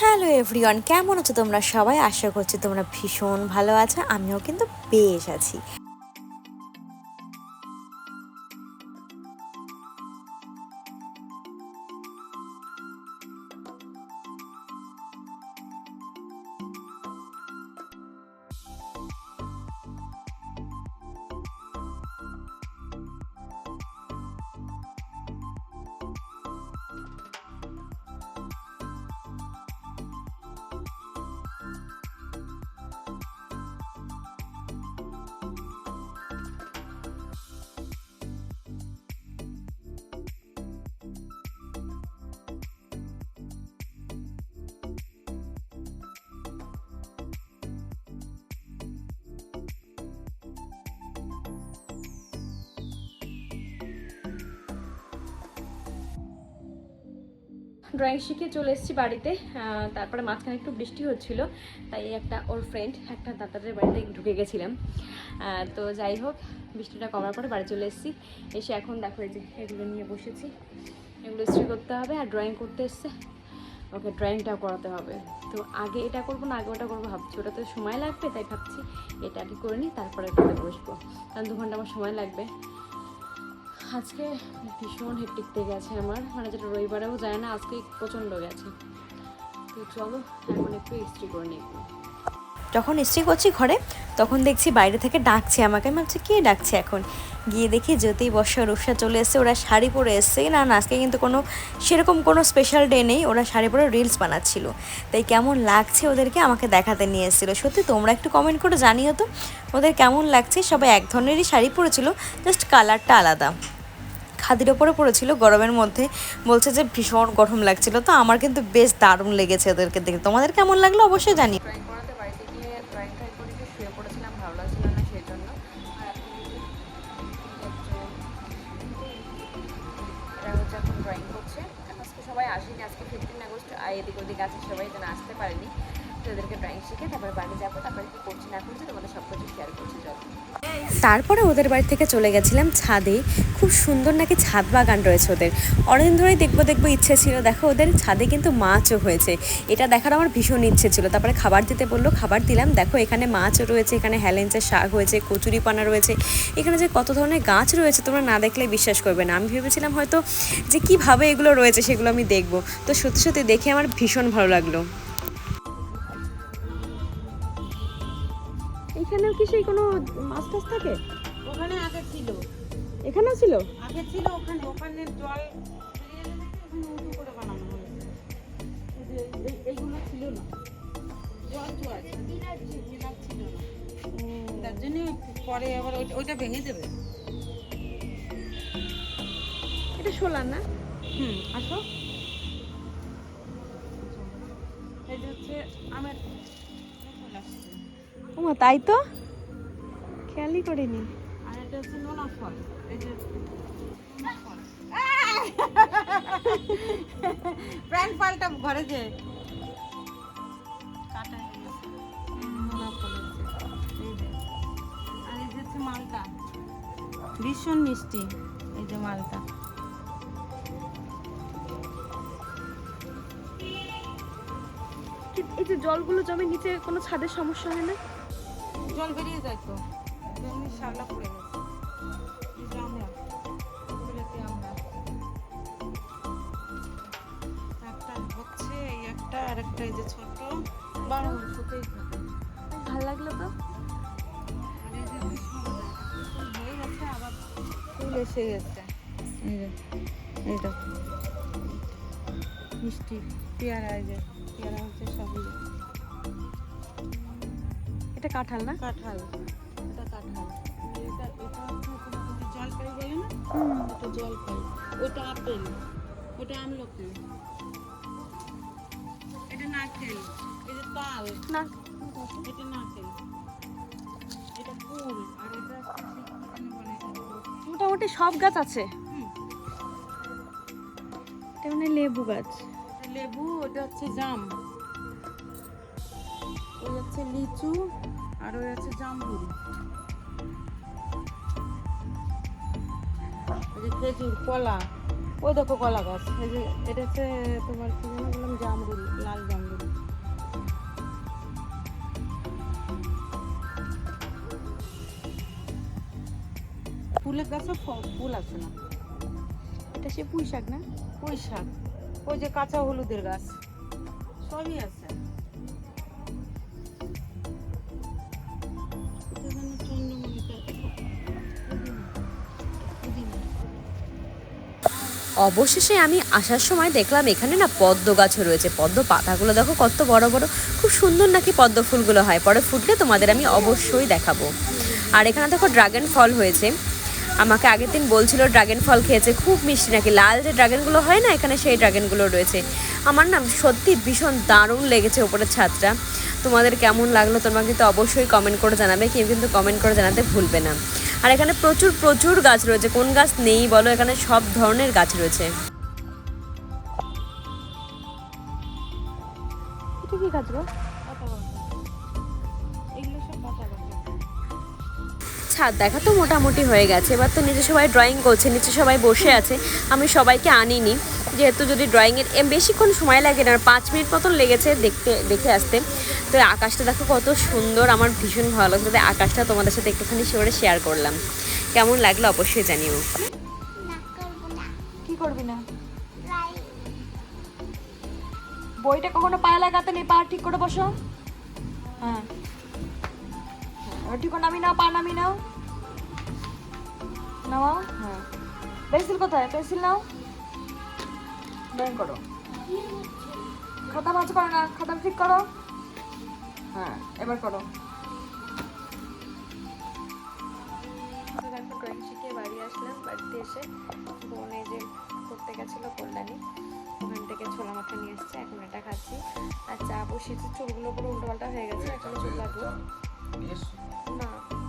Hello everyone, কেমন আছো তোমরা সবাই? আশা করছি তোমরা ভীষণ ভালো আছো, আমিও কিন্তু বেশ আছি। ড্রয়িং শিখে চলে এসেছি বাড়িতে। তারপরে মাঝখানে একটু বৃষ্টি হচ্ছিল, তাই একটা ওর ফ্রেন্ড একটা দাদাদের বাড়িতে ঢুকে গেছিলাম। তো যাই হোক, বৃষ্টিটা কমার পরে বাড়ি চলে এসেছি। এসে এখন দেখো এই যে এগুলো নিয়ে বসেছি। এগুলো ইস্ত্রি করতে হবে আর ড্রয়িং করতে এসছে। ওকে ড্রয়িংটাও করাতে হবে। তো আগে এটা করব না, আগে ওটা করব ভাবছি। ওটা তো সময় লাগবে, তাই ভাবছি এটা আগে করে নিই, তারপরে এটাতে বসবো। কারণ দু ঘণ্টা আমার সময় লাগবে। আজকে ভীষণ হেক্টিক থেকে গেছে আমার। মানে যেটা রবিবারেও যায় না, আজকে প্রচণ্ড গেছে। তো চলো, এখন একটু ইস্ত্রি করে নিই। যখন ইস্ত্রি করছি ঘরে, তখন দেখছি বাইরে থেকে ডাকছে আমাকে। আমি ভাবছি, কে ডাকছে এখন? গিয়ে দেখি জ্যোতি বর্ষা রূপসা চলে এসছে, ওরা শাড়ি পরে এসছে। না না, আজকে কিন্তু কোনো, সেরকম কোনো স্পেশাল ডে নেই। ওরা শাড়ি পরে রিলস বানাচ্ছিল। তাই কেমন লাগছে ওদেরকে আমাকে দেখাতে নিয়ে এসেছিল। সত্যি তোমরা একটু কমেন্ট করে জানিও তো। ওদের কেমন লাগছে? সবাই এক ধরনেরই শাড়ি পরেছিল জাস্ট কালারটা আলাদা। খাদির ওপরে পড়েছিল, গরমের মধ্যে। বলছে যে ভীষণ গরম লাগছিল। তো আমার কিন্তু বেশ দারুণ লেগেছে ওদেরকে দেখে। তোমাদের কেমন লাগল অবশ্যই জানি সবাই আসেনি, আজকে ফিফটিন আগস্ট। এদিক ওদিক আছে, সবাই যেন আসতে পারেনি। তারপরে ওদের বাড়ি থেকে চলে গেছিলাম ছাদে। খুব সুন্দর নাকি ছাদ বাগান রয়েছে ওদের। অনেকদিন ধরেই দেখব দেখব ইচ্ছে ছিল। দেখো, ওদের ছাদে কিন্তু মাছও হয়েছে। এটা দেখার আমার ভীষণ ইচ্ছে ছিল। তারপরে খাবার দিতে বলল, খাবার দিলাম। দেখো, এখানে মাছও রয়েছে, এখানে হ্যালেন্সের শাক হয়েছে কচুরি পানা রয়েছে। এখানে যে কত ধরনের গাছ রয়েছে, তোমরা না দেখলে বিশ্বাস করবে না। আমি ভেবেছিলাম হয়তো যে কীভাবে এগুলো রয়েছে, সেগুলো আমি দেখব। তো সত্যি সত্যি দেখে আমার ভীষণ ভালো লাগল। এখানেও কি সেই কোনো মাছ টাছ থাকে? ওখানে আগে ছিল। এখানেও ছিল? আগে ছিল ওখানে ওখানে জল উঁচু করে বানানো হয়েছে। এইগুলো ছিল না। জল ছিল না। তার জন্য পরে আবার ওইটা- ভেঙে দেবে। এটা শোলার না? হুম আসো। যে হচ্ছে আমের ও তাই তো? খেয়ালই করিনি। আর এটা হচ্ছে নোনা ফল। এই যে নোনা ফল। প্রাণ ফলটা ঘরে যে কাটা নোনা ফল হচ্ছে। এই যে। আর এই যে হচ্ছে মালটা। ভীষণ মিষ্টি। এই যে মালটা। এই যে জলগুলো জমে নিচে কোনো ছাদের সমস্যা হয় না? জল বেরিয়ে যায় তো। শ্যাওলা পড়ে গেছে আমরা একটা হচ্ছে এই একটা আর একটা এই যে ছোট বারো হতেই ভালো লাগল তো? আর এই যে সুন্দর। হয়ে গেছে আবার ফুল এসে গেছে। এইটা মিষ্টি পেয়ারা এই যে পেয়ারা হচ্ছে সবই। এটা কাঁঠাল না? কাঁঠাল। এটা কাঁঠাল। এটা এটা জলপাই বলে না? এটা জলপাই। ওটা আপেল। ওটা আমলকি। এটা নারকেল। যে তাল। না। এটা নারকেল। এটা ফুল। আর এটা এটা? মোটামুটি সব গাছ আছে? এটা মানে লেবু গাছ। লেবু ওটা হচ্ছে জাম। ওই হচ্ছে লিচু আর ওই হচ্ছে জামরুল। খেজুর কলা। ওই দেখো কলা গাছ। এই যে এটা হচ্ছে তোমার কি যেন বললাম জামরুল লাল জামরুল। ফুলের গাছও ফুল আছে না। এটা সে পুঁই শাক না? পুঁই শাক ওই যে কাঁচা হলুদের গাছ। সবই আছে। অবশেষে আমি আসার সময় দেখলাম এখানে না পদ্ম গাছও রয়েছে। পদ্ম পাতাগুলো দেখো কত বড় বড়, খুব সুন্দর নাকি পদ্ম ফুলগুলো হয়। পরে ফুটলে তোমাদের আমি অবশ্যই দেখাবো। আর এখানে দেখো ড্রাগন ফল হয়েছে। আমাকে আগের দিন বলছিল ড্রাগন ফল খেয়েছে, খুব মিষ্টি নাকি। লাল যে ড্রাগনগুলো হয় না, এখানে সেই ড্রাগনগুলো রয়েছে। আমার না সত্যি ভীষণ দারুণ লেগেছে ওপরের ছাদটা। তোমাদের কেমন লাগল তোমরা কিন্তু অবশ্যই কমেন্ট করে জানাবে, কেউ কিন্তু কমেন্ট করে জানাতে ভুলবে না। আর এখানে প্রচুর প্রচুর গাছ রয়েছে। কোন গাছ নেই বলো? এখানে সব ধরনের গাছ রয়েছে। এটা কি গাছ ছাদ দেখা তো মোটামুটি হয়ে গেছে। এবার তো নিচে সবাই ড্রয়িং করছে, নিচে সবাই বসে আছে। আমি সবাইকে আনিনি, যেহেতু যদি ড্রয়িংয়ের বেশিক্ষণ সময় লাগে না পাঁচ মিনিট মতন লেগেছে দেখতে, দেখে আসতে। তো আকাশটা দেখো কত সুন্দর, আমার ভীষণ ভালো লাগছে। তাই আকাশটা তোমাদের সাথে একটুখানি সেবারে শেয়ার করলাম। কেমন লাগল অবশ্যই জানিও। কি করবি না? বইটা কখনো পায়ে লাগাতে নেই, পা ঠিক করে বসো। হ্যাঁ। ঠিক নামি নাও পা নামি নাও। নাও হ্যাঁ। পেন্সিল কোথায়? পেন্সিল নাও। ড্রয়িং করো। খাতা মাছ করো না খাতা ঠিক করো। হ্যাঁ এবার করো। দেখো ড্রয়িং শিখে বাড়ি আসলাম বাড়িতে এসে বোন যে করতে গেছিল কল্যাণী ওখান থেকে ছোলা মাথা নিয়ে এসছে এখন এটা খাচ্ছি। আর চা বসিয়েছি চুলগুলো পুরো উল্টো পাল্টা হয়ে গেছে এখন চুল লাগল 没事。那。